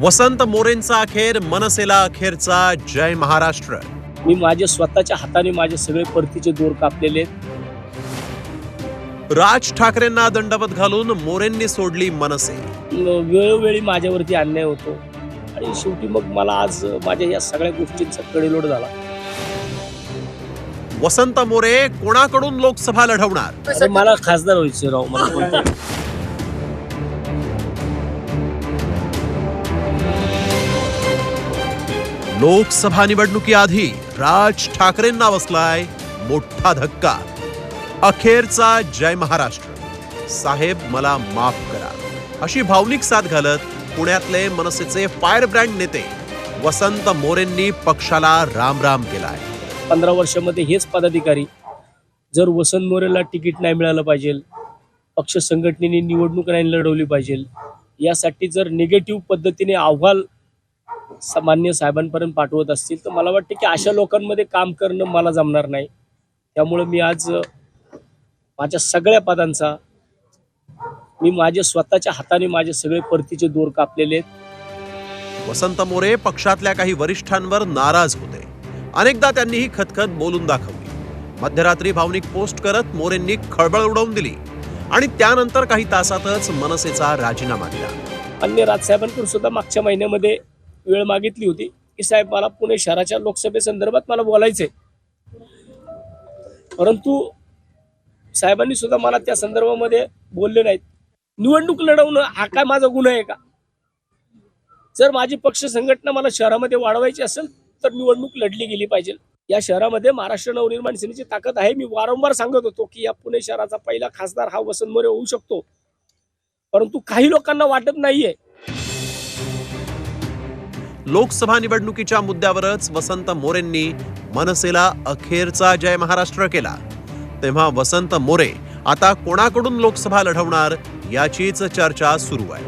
वसंत मोरेंचा अखेर मनसेला अखेरचा जय महाराष्ट्र. मी माझे स्वतःच्या हाताने माझे सगळे परतीचे दोर कापलेले. राज ठाकरेंना दंडवत घालून मोरेंनी सोडली मनसे. वेळोवेळी माझ्यावरती अन्याय होतो. आणि शेवटी मग मला आज माझ्या या सगळ्या गोष्टींचा कडेलोट झाला. वसंत मोरे कोणाकडून लोकसभा लढवणार? अरे मला खासदार व्हायचे राव मला कोणतं- लोकसभा निवडणुकीआधी राज ठाकरेंना बसलाय मोठा धक्का. अखेरचा जय महाराष्ट्र. साहेब मला माफ करा. अशी भावनिक साथ घालत पुण्यातले मनसेचे फायर ब्रँड नेते वसंत मोरेंनी पक्षाला राम राम केलाय. पंधरा वर्षामध्ये हेच पदाधिकारी जर वसंत मोरेला तिकीट नाही मिळालं पाहिजे पक्ष संघटनेने निवडणूक नाही लढवली पाहिजे यासाठी जर निगेटिव्ह पद्धतीने अहवाल सामान्य साहेबांपर्यंत पाठवत असतील तर मला वाटतं की अशा लोकांमध्ये काम करणं मला जमणार नाही. त्यामुळं मी आज माझ्या सगळ्या पदांचा मी माझे स्वतःच्या हाताने माझे सगळे परतीचे दोर कापलेले आहेत. वसंत मोरे पक्षातल्या काही वरिष्ठांवर नाराज होते. अनेकदा त्यांनी ही खतखत बोलून दाखवली. मध्यरात्री भावनिक पोस्ट करत मोरेंनी खळबळ उडवून दिली आणि त्यानंतर काही तासातच मनसेचा राजीनामा दिला. अन्य राजसाहेबांकडून सुद्धा मागच्या महिन्यामध्ये वेळ मागितली होती की साहेब मला पुणे शहराच्या लोकसभेसंदर्भात मला बोलायचंय. परंतु साहेबांनी सुद्धा मला त्या संदर्भामध्ये बोलले नाहीत. निवडणूक लढवणं हा काय माझा गुन्हा आहे का? जर माझी पक्ष संघटना मला शहरामध्ये वाढवायची असेल तर निवडणूक लढली गेली पाहिजे. या शहरामध्ये महाराष्ट्र नवनिर्माण सेनेची ताकद आहे. मी वारंवार सांगत होतो की या पुणे शहराचा पहिला खासदार हा वसंत मोरे होऊ शकतो. परंतु काही लोकांना वाटत नाहीये लोकसभा निवडणुकीच्या मुद्द्यावरच वसंत मोरेंनी मनसेला अखेरचा जय महाराष्ट्र केला. तेव्हा वसंत मोरे आता कोणाकडून लोकसभा लढवणार याचीच चर्चा सुरू आहे.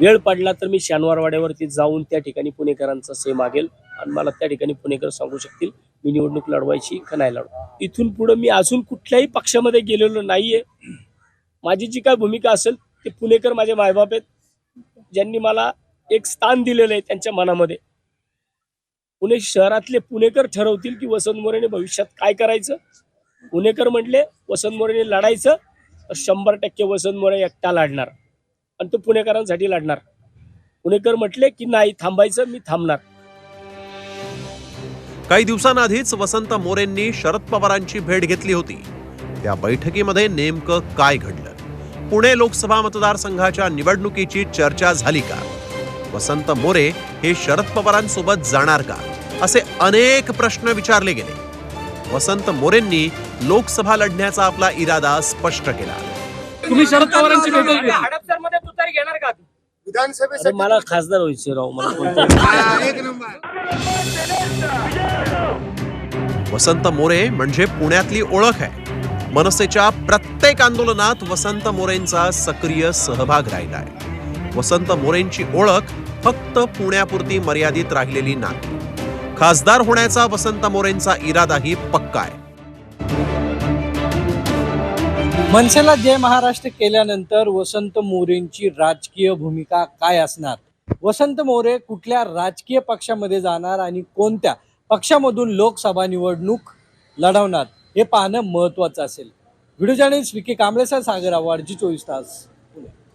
वेळ पडला तर मी शनिवारवाड्यावरती जाऊन त्या ठिकाणी पुणेकरांचा से मागेल आणि मला त्या ठिकाणी पुणेकर सांगू शकतील मी निवडणूक लढवायची का नाही लढवा इथून पुढे मी अजून कुठल्याही पक्षामध्ये गेलेलो नाहीये. माझी जी काय भूमिका असेल ते पुणेकर माझे मायबाप आहेत. ज्यांनी मला एक स्थान दिलेलं आहे त्यांच्या मनामध्ये. पुणे शहरातले पुणेकर ठरवतील की वसंत मोरेने भविष्यात काय करायचं? पुणेकर म्हटले वसंत मोरेने लढायचं तर शंभर टक्के वसंत मोरे एकटा लढणार. आणि तो पुणेकरांसाठी लढणार. पुणेकर म्हटले की नाही थांबायचं मी थांबणार. काही दिवसांआधीच वसंत मोरेंनी शरद पवारांची भेट घेतली होती. त्या बैठकीमध्ये नेमकं काय घडलं? पुणे लोकसभा मतदारसंघाच्या निवडणुकीची चर्चा झाली का? वसंत मोरे हे शरद पवारांसोबत जाणार का? असे अनेक प्रश्न विचारले गेले. वसंत मोरेंनी लोकसभा लढण्याचा आपला इरादा स्पष्ट केला. तुम्ही शरद पवारांची घेणार का विधानसभेसाठी मला खासदार व्हायचे राव मला कोणतं- एक नंबर. वसंत मोरे म्हणजे पुण्यातली ओळख आहे. मनसेच्या प्रत्येक आंदोलनात वसंत मोरेंचा सक्रिय सहभाग राहिलाय वसंत मोरेंची ओळख फक्त पुण्यापुरती मर्यादित राहिलेली नाही. खासदार होण्याचा वसंत मोरेंचा इरादाही पक्का आहे. मनसेला जय महाराष्ट्र केल्यानंतर वसंत मोरेंची राजकीय भूमिका काय असणार? वसंत मोरे कुठल्या राजकीय पक्षामध्ये जाणार आणि कोणत्या पक्षामधून लोकसभा निवडणूक लढवणार हे पाहणं महत्वाचं असेल. व्हिडिओ जर्नलिस्ट विकी कांबळेसह सागर आव्हाड जी चोवीस तास.